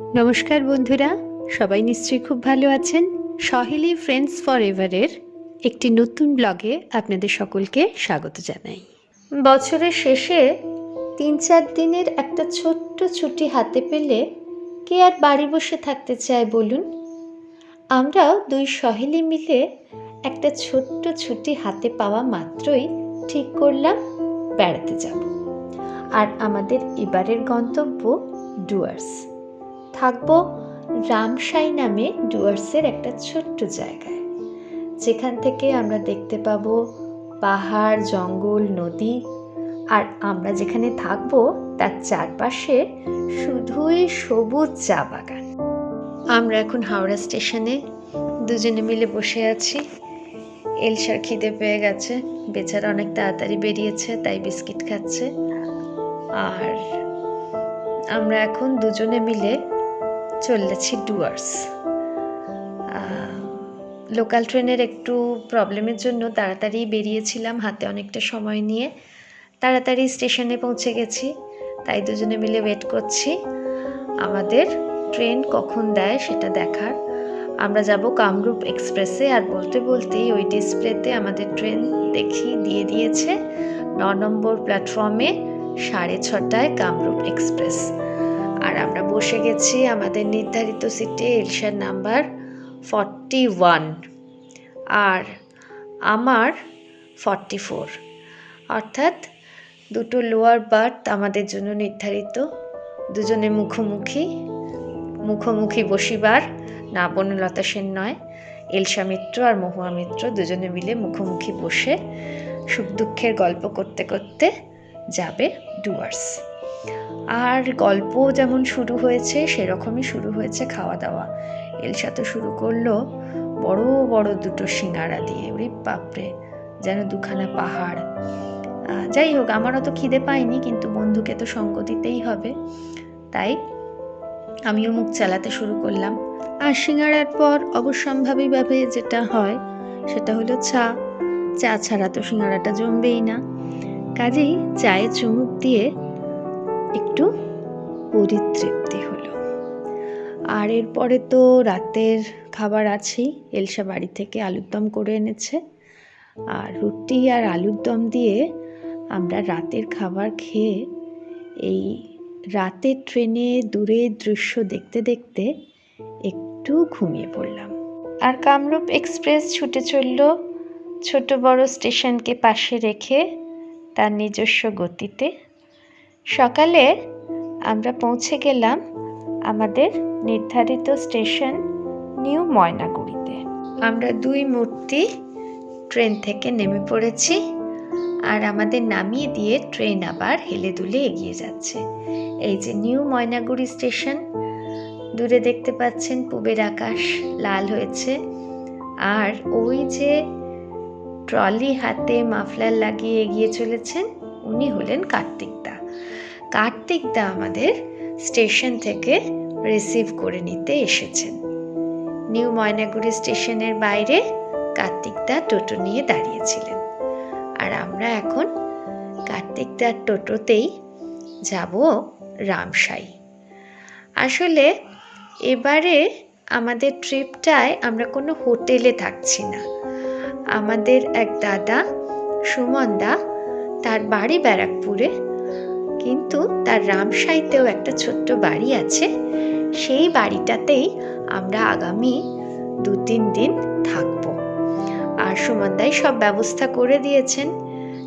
নমস্কার বন্ধুরা, সবাই নিশ্চয়ই খুব ভালো আছেন। সহেলি ফ্রেন্ডস ফর এভারের একটি নতুন ব্লগে আপনাদের সকলকে স্বাগত জানাই। বছরের শেষে তিন চার দিনের একটা ছোট্ট ছুটি হাতে পেলে কে আর বাড়ি বসে থাকতে চায় বলুন? আমরাও দুই সহেলি মিলে একটা ছোট্ট ছুটি হাতে পাওয়া মাত্রই ঠিক করলাম, বেড়াতে যাব। আর আমাদের এবারের গন্তব্য ডুয়ার্স। থাকব রামসাই নামে ডুয়ার্সের একটা ছোট্ট জায়গায়। যেখান থেকে আমরা দেখতে পাবো পাহাড়, জঙ্গল, নদী। আর আমরা যেখানে থাকব, তার চারপাশে শুধুই সবুজ চা বাগান আমরা এখন হাওড়া স্টেশনে দুজনে মিলে বসে আছি। এলসার খিদে পেয়ে গেছে। বেচারা অনেক তাড়াতাড়ি বেরিয়েছে, তাই বিস্কিট খাচ্ছে। আর আমরা এখন দুজনে মিলে চলেছি ডুয়ার্স লোকাল ট্রেনের একটু প্রবলেমের জন্য তাড়াতাড়ি বেরিয়েছিলাম হাতে অনেকটা সময় নিয়ে। তাড়াতাড়ি স্টেশনে পৌঁছে গেছি, তাই দুজনে মিলে ওয়েট করছি। আমাদের ট্রেন কখন দেয় সেটা দেখার। আমরা যাব কামরূপ এক্সপ্রেসে আর বলতে বলতেই ওই ডিসপ্লেতে আমাদের ট্রেন দেখি দিয়ে দিয়েছে। ন নম্বর প্ল্যাটফর্মে সাড়ে ছটায় কামরূপ এক্সপ্রেস আর আমরা বসে গেছি আমাদের নির্ধারিত সিটে এলসার নাম্বার ফর্টি ওয়ান আর আমার ফর্টি ফোর অর্থাৎ দুটো লোয়ার বার্থ আমাদের জন্য নির্ধারিত। দুজনে মুখোমুখি মুখোমুখি বসিবার, না বনলতা সেন নয় এলসা মিত্র আর মহুয়া মিত্র দুজনে মিলে মুখোমুখি বসে সুখ দুঃখের গল্প করতে করতে যাবে ডুয়ার্স আর গল্প যেমন শুরু হয়েছে, সেরকমই শুরু হয়েছে খাওয়া দাওয়া এলসা তো শুরু করল বড় বড় দুটো সিঙ্গারা দিয়ে। ওরে বাপরে, যেন দুখানা পাহাড়। যাই হোক, আমার অত খিদে পাইনি কিন্তু বন্ধুকে তো সঙ্গ দিতেই হবে। তাই আমিও মুখ চালাতে শুরু করলাম। আর সিঙ্গারার পর অবশ্যম্ভাবীভাবে যেটা হয়, সেটা হলো চা। চা ছাড়া তো সিঙ্গারাটা জমবেই না। কাজেই চায়ে চুমুক দিয়ে একটু পরিতৃপ্তি হলো। আর এরপরে তো রাতের খাবার আছেই, এলসা বাড়ি থেকে আলুর দম করে এনেছে। আর রুটি আর আলুর দম দিয়ে আমরা রাতের খাবার খেয়ে এই রাতের ট্রেনে দূরের দৃশ্য দেখতে দেখতে একটু ঘুমিয়ে পড়লাম। আর কামরূপ এক্সপ্রেস ছুটে চলল ছোট বড় স্টেশনকে পাশে রেখে তার নিজস্ব গতিতে সকালে আমরা পৌঁছে গেলাম আমাদের নির্ধারিত স্টেশন নিউ ময়নাগুড়িতে। আমরা দুই মূর্তি ট্রেন থেকে নেমে পড়েছি আর আমাদের নামিয়ে দিয়ে ট্রেন আবার হেলে দুলে এগিয়ে যাচ্ছে। এই যে নিউ ময়নাগুড়ি স্টেশন, দূরে দেখতে পাচ্ছেন পূবের আকাশ লাল হয়েছে আর ওই যে ট্রলি হাতে মাফলার লাগিয়ে এগিয়ে চলেছেন, উনি হলেন কার্তিক। কার্তিক দা আমাদের স্টেশন থেকে রিসিভ করে নিতে এসেছেন। নিউ ময়নাগুড়ি স্টেশনের বাইরে কার্তিক দা টোটো নিয়ে দাঁড়িয়েছিলেন। আর আমরা এখন কার্তিক দার টোটোতেই যাব রামসাই আসলে এবারে আমাদের ট্রিপটায় আমরা কোনো হোটেলে থাকছি না। আমাদের এক দাদা সুমন দা, তার বাড়ি ব্যারাকপুরে কিন্তু তার রামসাইতেও একটা ছোট্ট বাড়ি আছে। সেই বাড়িটাতেই আমরা আগামী দু তিন দিন থাকব। আর সুমনদাই সব ব্যবস্থা করে দিয়েছেন।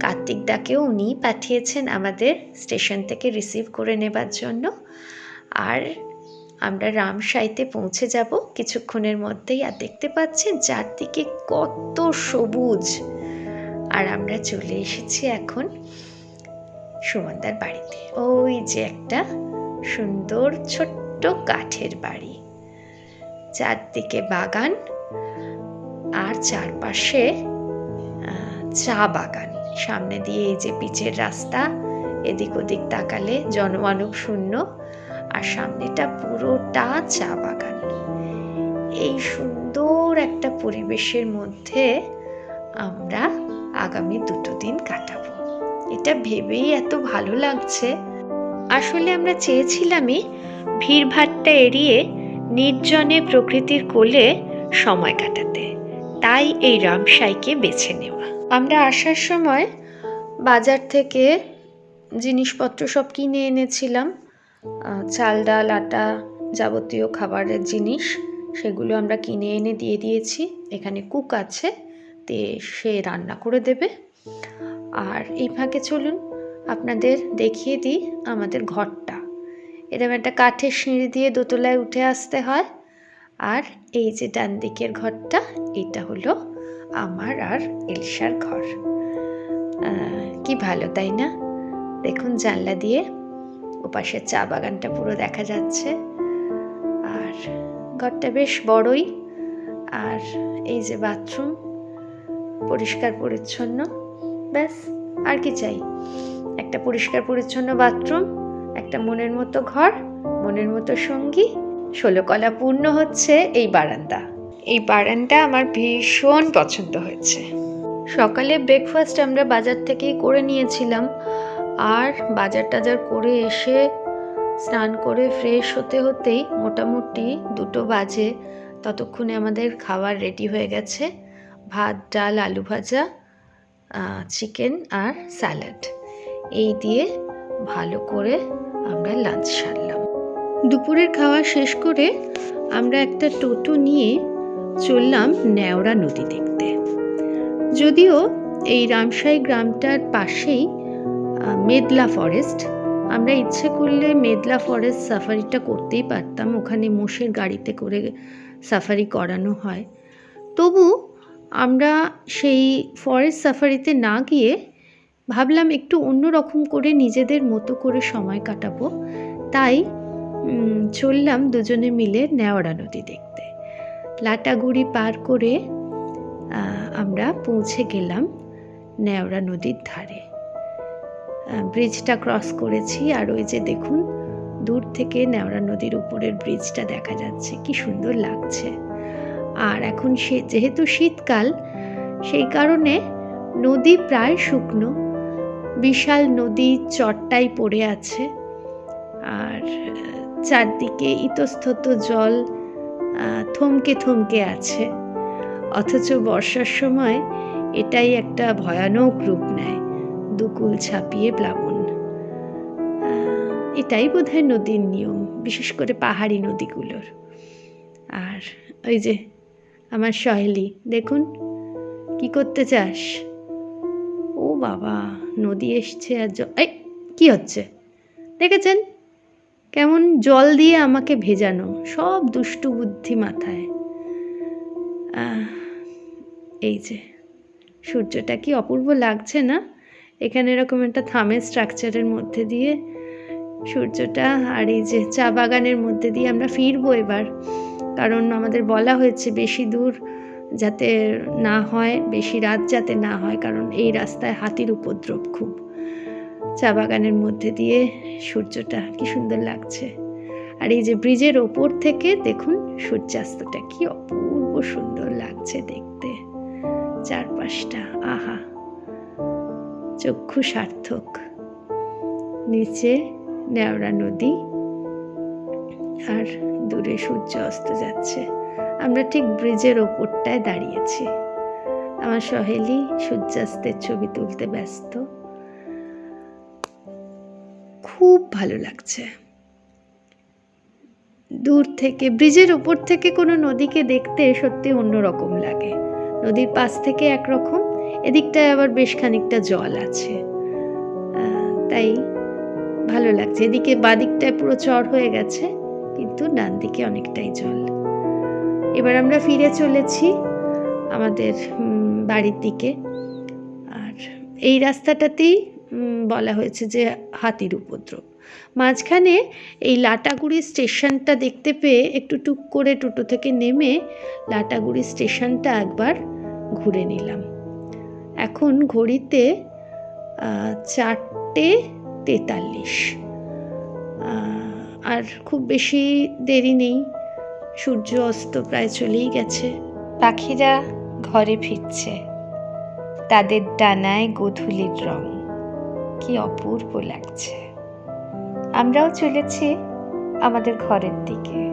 কার্তিক দাকেও উনিই পাঠিয়েছেন আমাদের স্টেশন থেকে রিসিভ করে নেবার জন্য। আর আমরা রামসাইতে পৌঁছে যাব কিছুক্ষণের মধ্যেই। আর দেখতে পাচ্ছেন চারদিকে কত সবুজ। আর আমরা চলে এসেছি এখন সুমনদার বাড়িতে। ওই যে একটা সুন্দর ছোট্ট কাঠের বাড়ি। চারদিকে বাগান আর চারপাশে চা বাগান। সামনে দিয়ে এই যে পিচের রাস্তা, এদিক ওদিক তাকালে জনমানব শূন্য, আর সামনেটা পুরোটা চা বাগান। এই সুন্দর একটা পরিবেশের মধ্যে আমরা আগামী দুটো দিন কাটাবো। এটা ভেবেই এত ভালো লাগছে। আসলে আমরা চেয়েছিলামই ভিড়ভাট্টা এড়িয়ে নির্জনে প্রকৃতির কোলে সময় কাটাতে। তাই এই রামসাইকে বেছে নেওয়া। আমরা আসার সময় বাজার থেকে জিনিসপত্র সব কিনে এনেছিলাম। চাল ডাল, আটা যাবতীয় খাবারের জিনিস সেগুলো আমরা কিনে এনে দিয়ে দিয়েছি। এখানে কুক আছে, তে সে রান্না করে দেবে। আর এই ফাঁকে চলুন আপনাদের দেখিয়ে দিই আমাদের ঘরটা। এরকম একটা কাঠের সিঁড়ি দিয়ে দোতলায় উঠে আসতে হয়। আর এই যে ডান দিকের ঘরটা, এটা হলো আমার আর এলসার ঘর। কি ভালো, তাই না? দেখুন জানলা দিয়ে ওপাশের চা বাগানটা পুরো দেখা যাচ্ছে। আর ঘরটা বেশ বড়ই। আর এই যে বাথরুম, পরিষ্কার পরিচ্ছন্ন। ব্যাস, আর কি চাই? একটা পরিষ্কার পরিচ্ছন্ন বাথরুম, একটা মনের মতো ঘর, মনের মতো সঙ্গী ষোলো কলা পূর্ণ হচ্ছে এই বারান্দা। এই বারান্দা আমার ভীষণ পছন্দ হয়েছে। সকালে ব্রেকফাস্ট আমরা বাজার থেকেই করে নিয়েছিলাম, আর বাজার টাজার করে এসে স্নান করে ফ্রেশ হতে হতেই মোটামুটি দুটো বাজে, ততক্ষণে আমাদের খাবার রেডি হয়ে গেছে। ভাত, ডাল, আলু ভাজা চিকেন আর স্যালাড। এই দিয়ে ভালো করে আমরা লাঞ্চ সারলাম। দুপুরের খাওয়া শেষ করে আমরা একটা টোটো নিয়ে চললাম নেওড়া নদী দেখতে। যদিও এই রামসাই গ্রামটার পাশেই মেদলা ফরেস্ট। আমরা ইচ্ছে করলে মেদলা ফরেস্ট সাফারিটা করতেই পারতাম। ওখানে মোষের গাড়িতে করে সাফারি করানো হয়। তবু আমরা সেই ফরেস্ট সাফারিতে না গিয়ে ভাবলাম একটু অন্য রকম করে নিজেদের মতো করে সময় কাটাবো। তাই চললাম দুজনে মিলে নেওড়া নদী দেখতে। লাটাগুড়ি পার করে আমরা পৌঁছে গেলাম নেওড়া নদীর ধারে। ব্রিজটা ক্রস করেছি আর ওই যে দেখুন, দূর থেকে নেওড়া নদীর উপরের ব্রিজটা দেখা যাচ্ছে। কি সুন্দর লাগছে। আর এখন সে, যেহেতু শীতকাল, সেই কারণে নদী প্রায় শুকনো। বিশাল নদী চট্টাই পড়ে আছে। আর, চারদিকে ইতস্তত জল থমকে থমকে আছে। অথচ বর্ষার সময় এটাই একটা ভয়ানক রূপ নেয়, দুকুল ছাপিয়ে প্লাবন। এটাই বোধহয় নদীর নিয়ম, বিশেষ করে পাহাড়ি নদীগুলোর। আর, ওই যে আমার সহেলি, দেখুন, কি করতে চাস? ও বাবা, নদী এসছে আর জ- এই, কি হচ্ছে? দেখেছেন? কেমন জল দিয়ে আমাকে ভেজানো, সব দুষ্টু বুদ্ধি মাথায়। এই যে, সূর্যটা কি অপূর্ব লাগছে না? এখানে এরকম একটা থামের স্ট্রাকচারের মধ্যে দিয়ে সূর্যটা আর এই যে চা বাগানের মধ্যে দিয়ে আমরা ফিরবো এবার। কারণ আমাদের বলা হয়েছে বেশি দূর যাতে না হয়, বেশি রাত যাতে না হয়, কারণ এই রাস্তায় হাতির উপদ্রব খুব। চা বাগানের মধ্যে দিয়ে সূর্যটা কি সুন্দর লাগছে। আর এই যে ব্রিজের ওপর থেকে দেখুন সূর্যাস্তটা কি অপূর্ব সুন্দর লাগছে দেখতে। চারপাশটা, আহা! চক্ষু সার্থক। নিচে নেওড়া নদী। আর দূরে সূর্য অস্ত যাচ্ছে। আমরা ঠিক ব্রিজের ওপরটায় দাঁড়িয়েছি। আমার সহেলি সূর্যাস্তের ছবি তুলতে ব্যস্ত। খুব ভালো লাগছে। দূর থেকে, ব্রিজের ওপর থেকে কোনো নদীকে দেখতে সত্যি অন্যরকম লাগে। নদীর পাশ থেকে একরকম, এদিকটায় আবার বেশ খানিকটা জল আছে। তাই ভালো লাগছে। এদিকে বাদিকটায় পুরো চর হয়ে গেছে। কিন্তু ডান দিকে অনেকটাই জল। এবার আমরা ফিরে চলেছি আমাদের বাড়ির দিকে। আর এই রাস্তাটাতেই বলা হয়েছে যে হাতির উপদ্রব। মাঝখানে এই লাটাগুড়ি স্টেশনটা দেখতে পেয়ে একটু টুক করে টোটো থেকে নেমে লাটাগুড়ি স্টেশনটা একবার ঘুরে নিলাম। এখন ঘড়িতে চারটে তেতাল্লিশ। আর খুব বেশি দেরি নেই। সূর্য অস্ত প্রায় চলেই গেছে। পাখিরা ঘরে ফিরছে। তাদের ডানায় গোধূলির রং। কি অপূর্ব লাগছে। আমরাও চলেছি আমাদের ঘরের দিকে।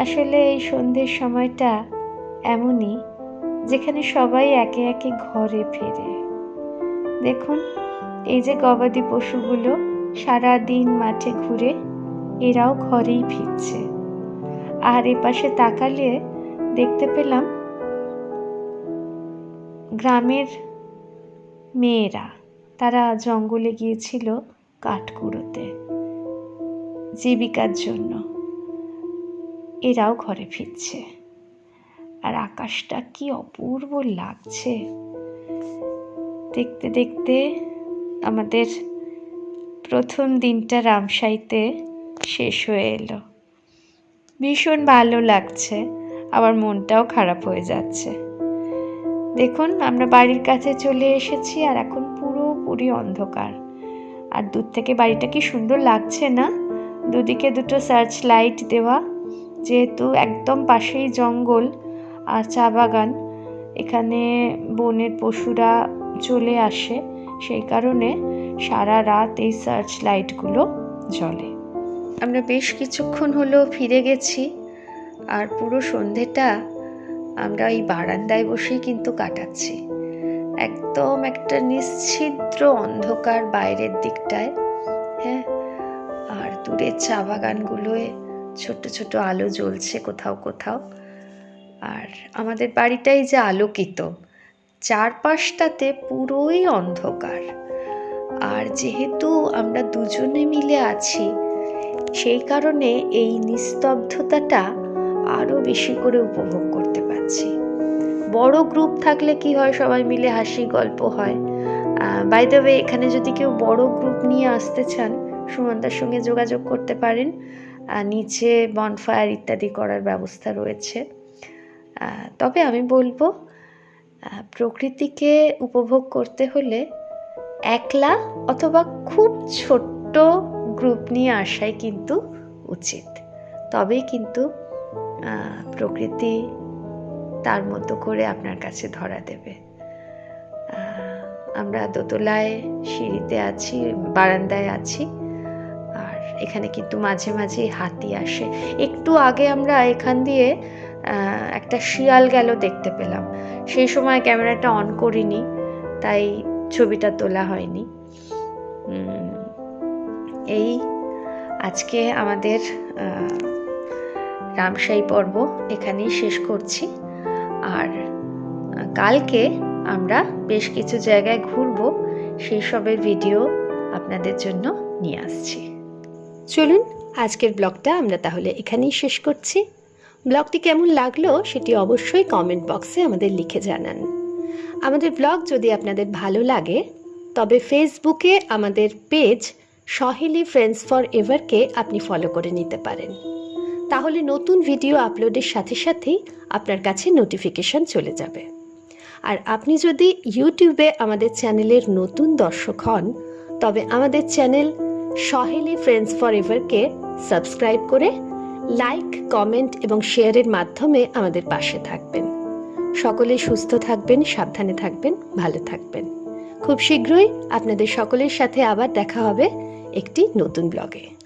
আসলে এই সন্ধ্যের সময়টা এমনই যেখানে সবাই একে একে ঘরে ফেরে। দেখুন, এই যে গবাদি পশুগুলো সারা দিন মাঠে ঘুরে এরাও ঘরেই ফিরছে। আর এপাশে তাকালে দেখতে পেলাম গ্রামের মেয়েরা, তারা জঙ্গলে গিয়েছিল কাঠ কুড়োতে জীবিকার জন্য। এরাও ঘরে ফিরছে। আর আকাশটা কি অপূর্ব লাগছে। দেখতে দেখতে আমাদের প্রথম দিনটা রামসাইতে শেষ হয়ে এলো। ভীষণ ভালো লাগছে, আবার মনটাও খারাপ হয়ে যাচ্ছে। দেখুন, আমরা বাড়ির কাছে চলে এসেছি আর এখন পুরোপুরি অন্ধকার। আর দূর থেকে বাড়িটা কি সুন্দর লাগছে না? দুদিকে দুটো সার্চ লাইট দেওয়া, যেহেতু একদম পাশেই জঙ্গল আর চা বাগান, এখানে বনের পশুরা চলে আসে। সেই কারণে সারা রাত এই সার্চ লাইটগুলো জ্বলে। আমরা বেশ কিছুক্ষণ হলো ফিরে গেছি, আর পুরো সন্ধেটা আমরা এই বারান্দায় বসেই কিন্তু কাটাচ্ছি। একদম একটা নিশ্ছিদ্র অন্ধকার বাইরের দিকটায় হ্যাঁ? আর দূরের চা বাগানগুলোয় ছোট ছোট আলো জ্বলছে কোথাও কোথাও। আর আমাদের বাড়িটাই যে আলোকিত, চারপাশটাতে পুরোই অন্ধকার। আর যেহেতু আমরা দুজনে মিলে আছি সেই কারণে এই নিস্তব্ধতাটা আরও বেশি করে উপভোগ করতে পারছি। বড় গ্রুপ থাকলে কি হয়? সবাই মিলে হাসি গল্প হয়। বাই দ্য ওয়ে এখানে যদি কেউ বড় গ্রুপ নিয়ে আসতে চান সুমন্তার সঙ্গে যোগাযোগ করতে পারেন। নিচে বনফায়ার ইত্যাদি করার ব্যবস্থা রয়েছে। তবে আমি বলব প্রকৃতিকে উপভোগ করতে হলে একলা অথবা খুব ছোট্ট গ্রুপ নিয়ে আসাই কিন্তু উচিত। তবেই কিন্তু প্রকৃতি তার মতো করে আপনার কাছে ধরা দেবে। আমরা দোতলায় সিঁড়িতে আছি, বারান্দায় আছি, আর এখানে কিন্তু মাঝে মাঝে হাতি আসে। একটু আগে আমরা এখান দিয়ে একটা শিয়াল গেল দেখতে পেলাম। সেই সময় ক্যামেরাটা অন করিনি, তাই ছবিটা তোলা হয়নি। এই আজকে আমাদের রামসাই পর্ব এখানেই শেষ করছি। আর, কালকে আমরা বেশ কিছু জায়গায় ঘুরবো, সেই সবের ভিডিও আপনাদের জন্য নিয়ে আসছি। চলুন, আজকের ব্লগটা আমরা তাহলে এখানেই শেষ করছি। ব্লগটি কেমন লাগল সেটি অবশ্যই কমেন্ট বক্সে আমাদের লিখে জানান। আমাদের ব্লগ যদি আপনাদের ভালো লাগে, তবে ফেসবুকে আমাদের পেজ সহেলি ফ্রেন্ডস ফর এভারকে আপনি ফলো করে নিতে পারেন। তাহলে নতুন ভিডিও আপলোডের সাথে সাথেই আপনার কাছে নোটিফিকেশন চলে যাবে। আর আপনি যদি ইউটিউবে আমাদের চ্যানেলের নতুন দর্শক হন, তবে আমাদের চ্যানেল সহেলি ফ্রেন্ডস ফর এভারকে সাবস্ক্রাইব করে লাইক কমেন্ট এবং শেয়ারের মাধ্যমে আমাদের পাশে থাকবেন। সকলে সুস্থ থাকবেন, সাবধানে থাকবেন, ভালো থাকবেন। খুব শীঘ্রই আপনাদের সকলের সাথে আবার দেখা হবে। একটি নতুন ব্লগে।